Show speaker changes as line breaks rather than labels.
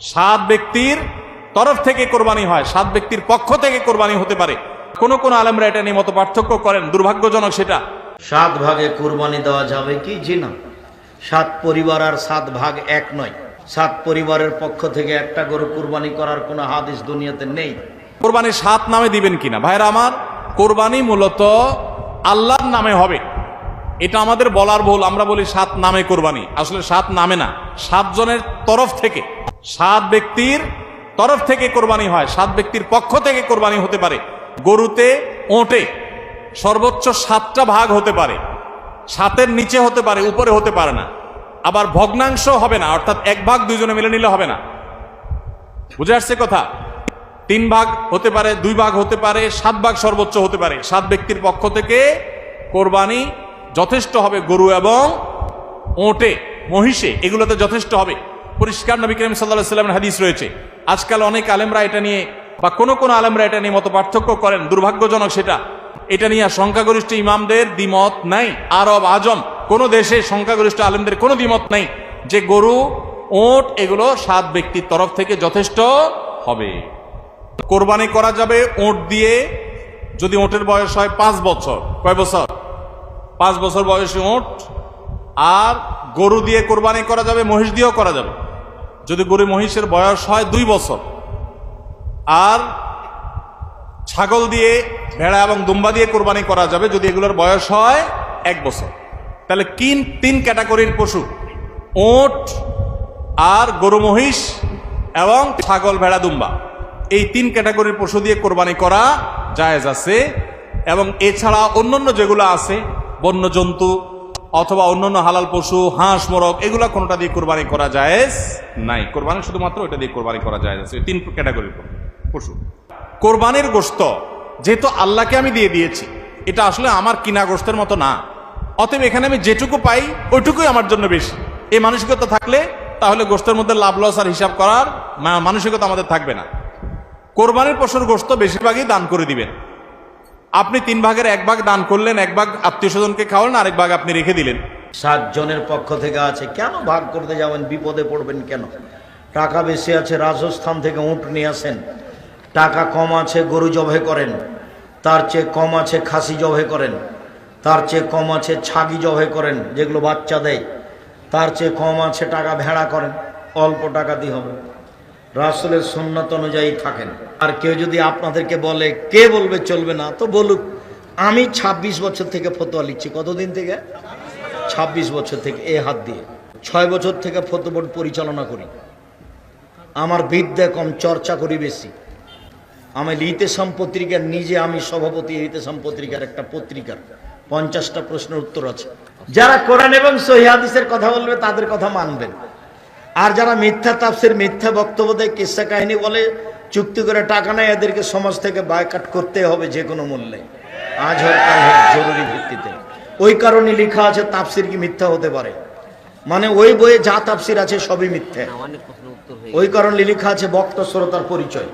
সাত ব্যক্তির তরফ থেকে কোরবানি হয় সাত ব্যক্তির পক্ষ থেকে কোরবানি হতে পারে। কোন কোন আলেমরা এটা নিয়ে মত পার্থক্য করেন দুর্ভাগ্যজনক সেটা।
সাত ভাগে কোরবানি দেওয়া যাবে কি? জি না। সাত পরিবার আর সাত ভাগ এক নয়। সাত পরিবারের পক্ষ থেকে একটা গরু কোরবানি করার কোনো হাদিস দুনিয়াতে নেই।
কোরবানি সাত নামে দিবেন কিনা? ভাইরা আমার কোরবানি মূলত আল্লাহর নামে হবে। এটা আমাদের বলার ভুল আমরা বলি সাত নামে কোরবানি। আসলে সাত নামে না সাতজনের তরফ থেকে। সাত ব্যক্তির তরফ থেকে কোরবানি হয়, সাত ব্যক্তির পক্ষ থেকে কোরবানি হতে পারে। গরুতে ওটে, সর্বোচ্চ সাতটা ভাগ হতে পারে। সাতের নিচে হতে পারে, উপরে হতে পারে না। আবার ভগ্নাংশ হবে না, অর্থাৎ এক ভাগ দুইজনে মিলে নিলে হবে না। বুঝে আসছে কথা? তিন ভাগ হতে পারে, দুই ভাগ হতে পারে, সাত ভাগ সর্বোচ্চ হতে পারে। সাত ব্যক্তির পক্ষ থেকে কোরবানি যথেষ্ট হবে গরু এবং ওটে, মহিষে, এগুলোতে যথেষ্ট হবে। পরিষ্কার নবী করিম সাল্লাহ সাল্লামের হাদিস রয়েছে। আজকাল অনেক আলেমরা এটা নিয়ে বা কোনো কোনো আলেমরা এটা নিয়ে মত পার্থক্য করেন, দুর্ভাগ্যজনক সেটা। এটা নিয়ে সংখ্যাগরিষ্ঠ ইমামদের দ্বিমত নাই। আরব, আজম, কোন দেশে সংখ্যাগরিষ্ঠ আলেমদের কোনো দ্বিমত নাই যে গরু, ওট এগুলো সাত ব্যক্তির তরফ থেকে যথেষ্ট হবে। কোরবানি করা যাবে ওট দিয়ে। যদি ওটের বয়স হয় পাঁচ বছর। কয় বছর? পাঁচ বছর বয়সী ওট। আর গরু দিয়ে কোরবানি করা যাবে, মহিষ দিয়েও করা যাবে। যদি গরু মহিষের বয়স হয় দুই বছর, আর ছাগল দিয়ে ভেড়া এবং দুম্বা দিয়ে কোরবানি করা যাবে, যদি এগুলোর বয়স হয় এক বছর, তাহলে কিন তিন ক্যাটাগরির পশু, ওট আর গরু মহিষ এবং ছাগল, ভেড়া, দুম্বা, এই তিন ক্যাটাগরির পশু দিয়ে কোরবানি করা জায়েজ আছে। এবং এছাড়া অন্যান্য যেগুলো আছে বন্য জন্তু অথবা অন্যান্য হালাল পশু, হাঁস, মোরগ, এগুলা কোনোটা দিয়ে কোরবানি করা জায়েজ নাই। কোরবানি শুধুমাত্র ওইটা দিয়ে কোরবানি করা যায় তিন ক্যাটাগরির পশু। কোরবানির গোস্ত যেহেতু আল্লাহকে আমি দিয়ে দিয়েছি, এটা আসলে আমার কিনা গোস্তের মতো না। অতএব এখানে আমি যেটুকু পাই, ওইটুকুই আমার জন্য বেশি। এই মানসিকতা থাকলে তাহলে গোস্তের মধ্যে লাভ লস আর হিসাব করার মানসিকতা আমাদের থাকবে না। কোরবানির পশুর গোস্ত বেশিরভাগই দান করে দিবেন। আপনি তিন ভাগের এক ভাগ দান করলেন, এক ভাগ আত্মীয় স্বজনকে খাওয়ালেন, আরেক ভাগ আপনি রেখে দিলেন।
সাত জনের পক্ষ থেকে আছে, কেন ভাগ করতে যাবেন, বিপদে পড়বেন কেন? টাকা বেশি আছে, রাজস্থান থেকে উঁট নিয়ে আসেন। টাকা কম আছে, গরু জবে করেন। তার চেয়ে কম আছে, খাসি জবে করেন। তার চেয়ে কম আছে, ছাগি জবে করেন, যেগুলো বাচ্চা দেয়। তার চেয়ে কম আছে, টাকা ভেড়া করেন। অল্প টাকা দিয়ে হবে। রাসুলের সুন্নত অনুযায়ী থাকেন। আর কেউ যদি আপনাদেরকে বলে, কে বলবে চলবে না? তো বলুক, আমি ২৬ বছর থেকে ফতোয়া লিখছি। কতদিন থেকে? ২৬ বছর থেকে, এ হাত দিয়ে। ছয় বছর থেকে ফতো বোর্ড পরিচালনা করি। আমার বিদ্যা কম, চর্চা করি বেশি। আমি লিতেসাম পত্রিকার নিজে আমি সভাপতি লিতেসাম পত্রিকার একটা পত্রিকার। পঞ্চাশটা প্রশ্নের উত্তর আছে। যারা কোরআন এবং সহিহাদিসের কথা বলবে, তাদের কথা মানবেন। আর যারা মিথ্যা তাপসের মিথ্যা বক্তব্য দেয় কিসা কাহিনী বলে চুক্তি করে টাকা নেয় এদেরকে সমাজ থেকে বায়কাট করতে হবে যে কোনো মূল্যে। আজ হোক কাল হোক জরুরি ভিত্তিতে। ওই কারণে লেখা আছে তাপসির কি মিথ্যা হতে পারে? মানে ওই বইয়ে যা তাপসির আছে সবই মিথ্যা। ওই কারণে লেখা আছে বক্ত শ্রোতার পরিচয়।